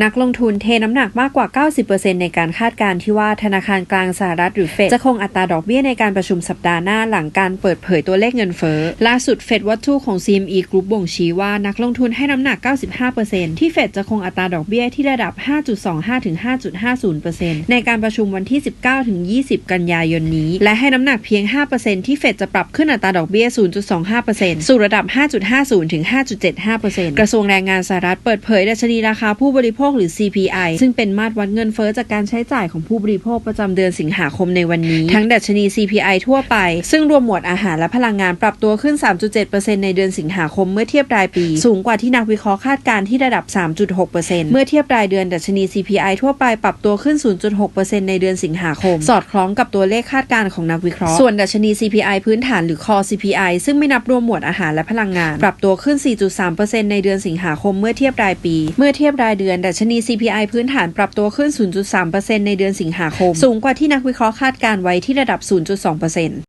นักลงทุนเทน้ำหนักมากกว่า 90%ในการคาดการณ์ที่ว่าธนาคารกลางสหรัฐหรือเฟดจะคงอัตราดอกเบี้ยในการประชุมสัปดาห์หน้าหลังการเปิดเผยตัวเลขเงินเฟ้อล่าสุดเฟดวัตถุของ CME Group บ่งชี้ว่านักลงทุนให้น้ำหนัก 95%ที่เฟดจะคงอัตราดอกเบี้ยที่ระดับ 5.25ถึง5.50%ในการประชุมวันที่ 19ถึง20 กันยายนนี้ และให้น้ำหนักเพียง 5%ที่เฟดจะปรับขึ้นอัตราดอกเบี้ย 0.25%สู่ระดับ 5.50ถึง5.75%กระทรวงแรงงานสหรัฐเปิดเผยดัชนีราคาผู้บริโภคหรือ CPI ซึ่งเป็นมาตรวัดเงินเฟ้อจากการใช้จ่ายของผู้บริโภคประจำเดือนสิงหาคมในวันนี้ ทั้งดัชนี CPI ทั่วไป ซึ่งรวมหมวดอาหารและพลังงานปรับตัวขึ้น 3.7%ในเดือนสิงหาคมเมื่อเทียบรายปี สูงกว่าที่นักวิเคราะห์คาดการณ์ที่ระดับ 3.6%เมื่อเทียบรายเดือนดัชนี CPI ทั่วไปปรับตัวขึ้น 0.6%ในเดือนสิงหาคม สอดคล้องกับตัวเลขคาดการณ์ของนักวิเคราะห์ ส่วนดัชนี CPI พื้นฐานหรือ Core CPI ซึ่งไม่นับรวมหมวดอาหารและพลังงาน ปรับตัวขึ้น 4.3%ในเดือนสิงหาคมเมื่อเทียบรายปี เมื่อเทียบรายเดือนดัชนี CPI พื้นฐานปรับตัวขึ้น 0.3%ในเดือนสิงหาคม สูงกว่าที่นักวิเคราะห์คาดการไว้ที่ระดับ 0.2%